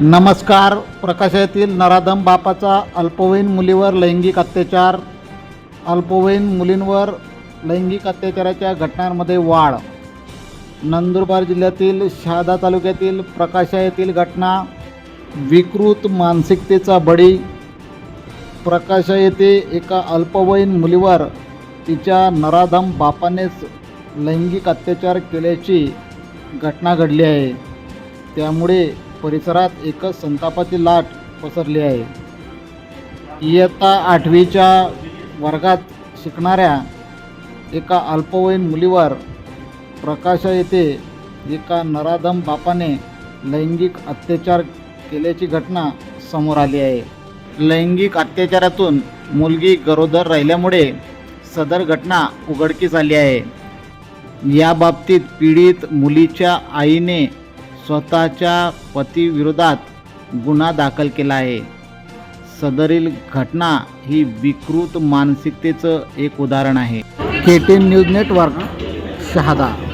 नमस्कार. प्रकाशातील नराधम बापाचा अल्पवयीन मुलीवर लैंगिक अत्याचार. अल्पवयीन मुलींवर लैंगिक अत्याचाराच्या घटनांमध्ये वाढ. नंदुरबार जिल्ह्यातील शहादा तालुक्यातील प्रकाशा येथील घटना विकृत मानसिकतेचा बळी. प्रकाशा येथे एका अल्पवयीन मुलीवर तिच्या नराधम बापानेच लैंगिक अत्याचार केल्याची घटना घडली आहे. त्यामुळे परिसरात एकच संतापाची लाट पसरली आहे. इयत्ता आठवीच्या वर्गात शिकणाऱ्या एका अल्पवयीन मुलीवर प्रकाशा येथे एका नराधम बापाने लैंगिक अत्याचार केल्याची घटना समोर आली आहे. लैंगिक अत्याचारातून मुलगी गरोदर राहिल्यामुळे सदर घटना उघडकीस आली आहे. या बाबतीत पीडित मुलीच्या आईने स्वतःच्या पतीविरोधात गुन्हा दाखल केला आहे. सदरील घटना ही विकृत मानसिकतेचं एक उदाहरण आहे. K T news network Shahada.